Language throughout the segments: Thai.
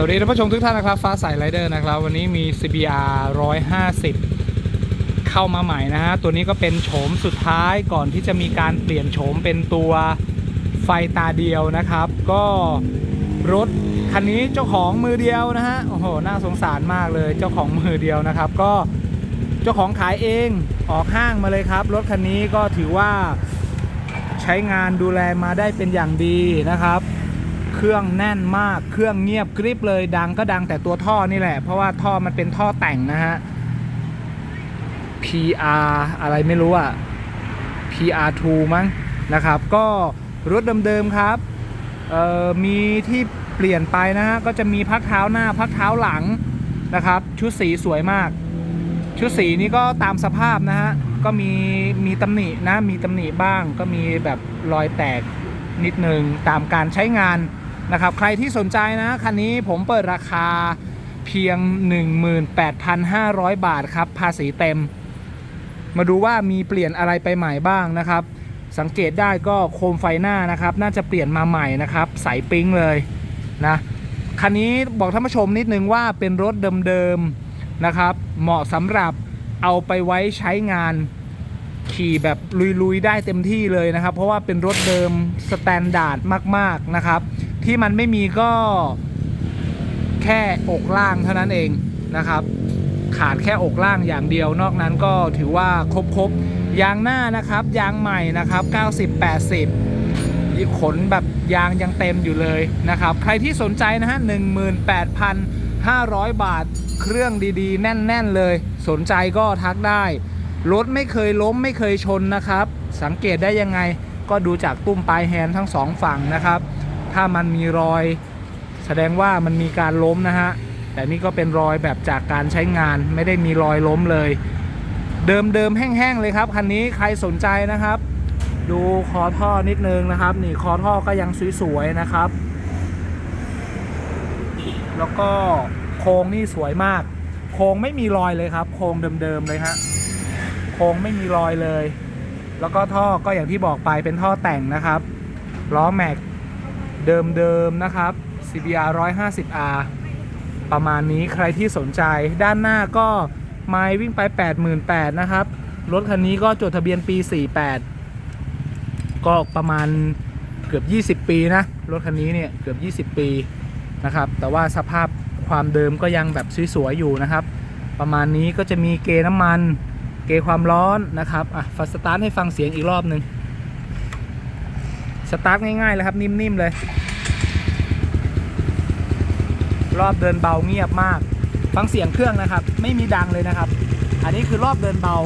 สวัสดีท่านผู้ชมทุกท่านนะครับ ฟ้าใสไรเดอร์นะครับ วันนี้มี CBR 150 เข้ามาใหม่นะฮะ ตัวนี้ก็เป็นโฉมสุดท้ายก่อนที่จะมีการเปลี่ยนโฉมเป็นตัวไฟตาเดียวนะครับ ก็รถคันนี้เจ้าของมือเดียวนะฮะ โอ้โห น่าสงสารมากเลย เจ้าของมือเดียวนะครับ ก็เจ้าของขายเองออกห้างมาเลยครับ รถคันนี้ก็ถือว่าใช้งานดูแลมาได้เป็นอย่างดีนะครับ เครื่องแน่นมาก เครื่องเงียบกริบเลย ดังก็ดังแต่ตัวท่อนี่แหละ เพราะว่าท่อมันเป็นท่อแต่งนะฮะ PR อะไรไม่รู้อะ PR2 มั้งนะครับ ก็รถเดิมๆครับมีที่เปลี่ยนไปนะฮะ ก็จะมีพักเท้าหน้าพักเท้าหลังนะครับ ชุดสีสวยมาก ชุดสีนี้ก็ตามสภาพนะฮะ ก็มีมีตำหนินะ มีตำหนิบ้าง ก็มีแบบรอยแตกนิดนึงตามการใช้งาน นะครับใครที่สนใจนะคันนี้ผมเปิดราคาเพียง 18,500 บาทครับภาษีเต็ม มาดูว่ามีเปลี่ยนอะไรไปใหม่บ้างนะครับ สังเกตได้ก็โคมไฟหน้านะครับ น่าจะเปลี่ยนมาใหม่นะครับใสปิ๊งเลยนะคันนี้บอกท่านผู้ชมนิดนึงว่าเป็นรถเดิมๆนะครับ เหมาะสำหรับเอาไปไว้ใช้งานขี่แบบลุยๆได้เต็มที่เลยนะครับ เพราะว่าเป็นรถเดิมสแตนดาร์ดมากๆนะครับ ที่มันไม่มีก็แค่อกล่างเท่านั้นเองนะครับ ขาดแค่อกล่างอย่างเดียวนอกนั้นก็ถือว่าครบๆยางหน้านะครับ ยางใหม่นะครับ 90 80ขนแบบยางยังเต็มอยู่เลยนะครับ ใครที่สนใจนะฮะ 18,500 บาทเครื่องดีๆ แน่น ๆ เลย สนใจก็ทักได้ รถไม่เคยล้มไม่เคยชนนะครับ สังเกตได้ยังไงก็ดูจากตุ้มปลายแฮนด์ทั้งสองฝั่งนะครับ ถ้ามันมีรอยแสดงว่ามันมีการล้มนะฮะ แต่นี่ก็เป็นรอยแบบจากการใช้งานไม่ได้มีรอยล้มเลย เดิมๆแห้งๆเลยครับคันนี้ใครสนใจนะครับ ดูคอท่อนิดนึงนะครับ นี่คอท่อก็ยังสวยๆนะครับ แล้วก็โครงนี่สวยมาก โครงไม่มีรอยเลยครับ โครงเดิมๆเลยฮะโครงไม่มีรอยเลย แล้วก็ท่อก็อย่างที่บอกไปเป็นท่อแต่งนะครับล้อแม็ก เดิมๆนะครับ CBR 150R ประมาณนี้ใครที่สนใจด้านหน้าก็ไมล์วิ่งไป 88,000นะครับ รถคันนี้ก็จดทะเบียนปี 48 ก็ประมาณเกือบ 20 ปีนะ รถคันนี้เนี่ยเกือบ 20 ปีนะครับ แต่ว่าสภาพความเดิมก็ยังแบบสวยๆอยู่นะครับ ประมาณนี้ก็จะมีเกน้ำมัน เกความร้อนนะครับ อะฟัสตาร์ทให้ฟังเสียงอีกรอบหนึ่ง สตาร์ทง่ายๆเลยครับ นิ่มๆเลย รอบเดินเบาเงียบมาก ฟังเสียงเครื่องนะครับ ไม่มีดังเลยนะครับ อันนี้คือรอบเดินเบา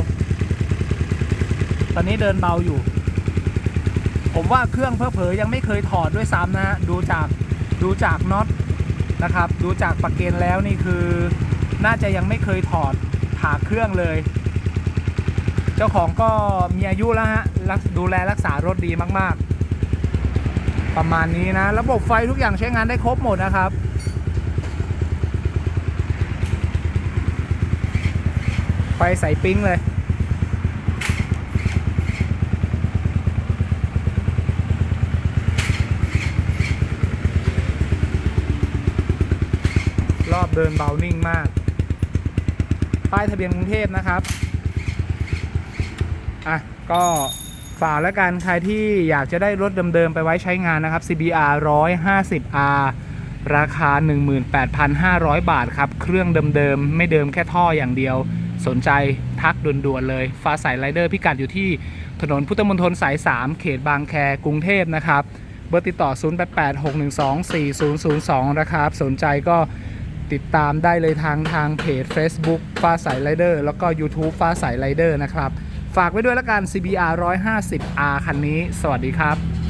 ตอนนี้เดินเบาอยู่ ผมว่าเครื่องเพอเพอยังไม่เคยถอดด้วยซ้ำนะฮะดูจากดูจากน็อตนะครับ ดูจากปากเกนแล้วนี่คือ น่าจะยังไม่เคยถอดถาเครื่องเลย เจ้าของก็มีอายุแล้วฮะดูแลรักษารถดีมาก ๆ ประมาณนี้นะ ระบบไฟทุกอย่างใช้งานได้ครบหมดนะครับไฟใส่ปิ้งเลย รอบเดินเบานิ่งมาก ป้ายทะเบียนกรุงเทพนะครับ อะ ก็ ฝากแล้วกันใครที่อยากจะได้รถเดิมๆไปไว้ใช้งานนะครับ CBR 150R ราคา 18,500 บาทครับ เครื่องเดิมๆ ไม่เดิมแค่ท่ออย่างเดียว สนใจทักด่วนๆ เลย ฟ้าใสไรเดอร์พิกัดอยู่ที่ถนนพุทธมณฑลสาย 3 เขตบางแคกรุงเทพนะครับ เบอร์ติดต่อ 0886124002 นะครับ สนใจก็ติดตามได้เลยทางทางเพจ Facebook ฟ้าใสไรเดอร์แล้วก็ YouTube ฟ้าใสไรเดอร์นะครับ ฝากไว้ด้วยละกัน CBR 150R คันนี้ สวัสดีครับ